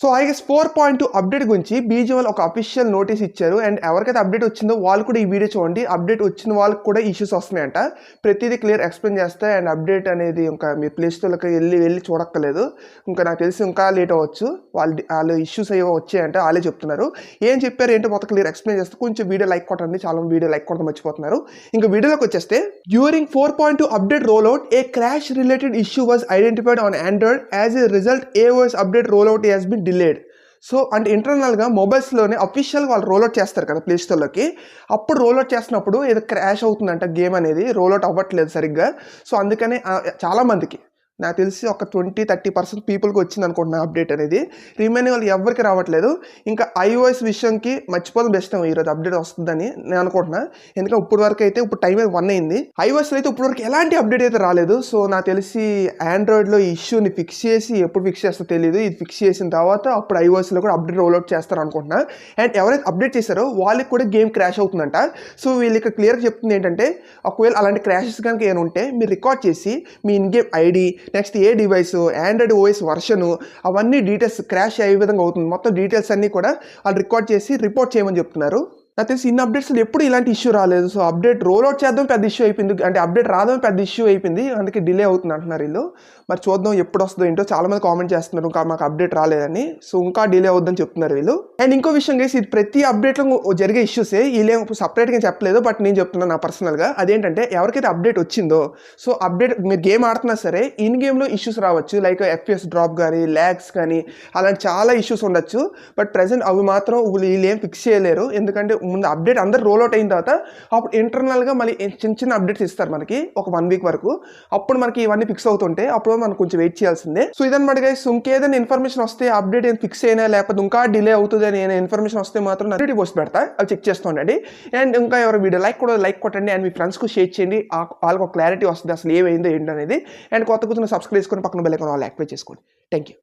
So I guess four point two update గురించి బీజేవల్ ఒక అఫీషియల్ నోటీస్ ఇచ్చారు. అండ్ ఎవరికైతే అప్డేట్ వచ్చిందో వాళ్ళు కూడా ఈ వీడియో చూడండి. అప్డేట్ వచ్చిన వాళ్ళకి కూడా ఇష్యూస్ వస్తున్నాయంట. ప్రతిదీ క్లియర్ ఎక్స్ప్లెయిన్ చేస్తే. అండ్ అప్డేట్ అనేది ఇంకా మీ ప్లేస్టోర్లకి వెళ్ళి వెళ్ళి చూడక్కర్లేదు. ఇంకా నాకు తెలిసి ఇంకా లేట్ అవ్వచ్చు. వాళ్ళు వాళ్ళు ఇష్యూస్ అయ్యో వచ్చాయంటే. వాళ్ళే చెప్తున్నారు. ఏం చెప్పారు? ఏంటో మొత్తం క్లియర్ ఎక్స్ప్లెయిన్ చేస్తే. కొంచెం వీడియో లైక్ కొట్టండి. చాలా వీడియో లైక్ కొట్టడం మర్చిపోతున్నారు. ఇంకా వీడియోలోకి వచ్చేస్తే during four point two update roll out a crash related issue was identified on Android as a result AOS update roll out has been delayed so and ఇంటర్నల్గా మొబైల్స్లోనే official వాళ్ళు రోల్అవుట్ చేస్తారు కదా ప్లే స్టోర్లోకి అప్పుడు రోల్అవుట్ చేస్తున్నప్పుడు ఏదో crash అవుతుందంట game అనేది రోల్అవుట్ అవ్వట్లేదు సరిగ్గా సో అందుకనే చాలామందికి చాలా మందికి నాకు తెలిసి ఒక ట్వంటీ థర్టీ పర్సెంట్ పీపుల్కి వచ్చింది అనుకుంటున్నా అప్డేట్ అనేది. రిమైనింగ్ వాళ్ళు ఎవరికి రావట్లేదు. ఇంకా ఐఓఎస్ విషయంకి మర్చిపోవడం బెస్ట్ ఈరోజు అప్డేట్ వస్తుందని నేను అనుకుంటున్నా. ఎందుకంటే ఇప్పుడు వరకు అయితే ఇప్పుడు టైం అయితే వన్ అయింది. ఐఓఎస్లో అయితే ఇప్పుడు వరకు ఎలాంటి అప్డేట్ అయితే రాలేదు. సో నాకు తెలిసి ఆండ్రాయిడ్లో ఈ ఇష్యూని ఫిక్స్ చేసి ఎప్పుడు ఫిక్స్ చేస్తో తెలియదు ఇది ఫిక్స్ చేసిన తర్వాత అప్పుడు ఐఓఎస్లో కూడా అప్డేట్ రోల్అవుట్ చేస్తారు అనుకుంటున్నా. అండ్ ఎవరైతే అప్డేట్ చేశారో వాళ్ళకి కూడా గేమ్ క్రాష్ అవుతుందంట. సో వీళ్ళకి క్లియర్గా చెప్తుంది ఏంటంటే ఒకవేళ అలాంటి క్రాషెస్ కనుక ఏమైనా ఉంటే మీరు రికార్డ్ చేసి మీ in game ID next a device Android OS వర్షను అవన్నీ డీటెయిల్స్ క్రాష్ అయ్యే విధంగా అవుతుంది. మొత్తం డీటెయిల్స్ అన్నీ కూడా వాళ్ళు రికార్డ్ చేసి రిపోర్ట్ చేయమని చెప్తున్నారు. నాకు తెలిసి ఇన్ని అప్డేట్స్లో ఎప్పుడు ఇలాంటి ఇష్యూ రాలేదు. సో అప్డేట్ రోల్ అవుట్ చేద్దాం పెద్ద ఇష్యూ అయిపోయింది. అంటే అప్డేట్ రావడం పెద్ద ఇష్యూ అయిపోయింది. అందుకే డిలే అవుతుంది అంటున్నారు వీళ్ళు. మరి చూద్దాం ఎప్పుడు వస్తుందో ఏంటో. చాలా మంది కామెంట్ చేస్తున్నారు ఇంకా మాకు అప్డేట్ రాలేదని. సో ఇంకా డిలే అవుద్దని చెప్తున్నారు వీళ్ళు. అండ్ ఇంకో విషయం కలిసి ఇది ప్రతి అప్డేట్లో జరిగే ఇష్యూసే వీళ్ళేం సపరేట్గా చెప్పలేదు బట్ నేను చెప్తున్నాను నా పర్సనల్గా అదేంటంటే ఎవరికైతే అప్డేట్ వచ్చిందో సో అప్డేట్ మీరు గేమ్ ఆడుతున్నా సరే ఇన్ గేమ్లో ఇష్యూస్ రావచ్చు. లైక్ ఎఫ్పిఎస్ డ్రాప్ కానీ ల్యాగ్స్ కానీ అలాంటి చాలా ఇష్యూస్ ఉండొచ్చు. బట్ ప్రజెంట్ అవి మాత్రం వీళ్ళు ఏం ఫిక్స్ చేయలేరు. ఎందుకంటే ముందు అప్డేట్ అందరు రోల్ అవుట్ అయిన తర్వాత అప్పుడు ఇంటర్నల్గా మళ్ళీ చిన్న చిన్న అప్డేట్స్ ఇస్తారు మనకి ఒక వన్ వీక్ వరకు. అప్పుడు మనకి ఇవన్నీ ఫిక్స్ అవుతుంటే అప్పుడు మనం కొంచెం వెయిట్ చేయాల్సిందే. సో ఇదనమాట గైస్ ఇంకేదైనా ఇన్ఫర్మేషన్ వస్తే అప్డేట్ ఏం ఫిక్స్ అయినా లేకపోతే ఇంకా డిలే అవుతుంది అని ఇన్ఫర్మేషన్ వస్తే మాత్రం నేను పోస్ట్ పెడతా. అవి చెక్ చేస్తూ ఉండండి అండ్ ఇంకా ఎవరు వీడియో లైక్ కూడా లైక్ కొట్టండి. అండ్ మీ ఫ్రెండ్స్కు షేర్ చేయండి. వాళ్ళకి ఒక క్లారిటీ వస్తుంది అసలు ఏమైందో ఏంటనేది అండ్ కొత్త కూర్చొని సబ్స్క్రైబ్ చేసుకొని పక్కన బెల్ ఐకాన్ వాళ్ళు యాక్టివేట్ చేసుకోండి. Thank you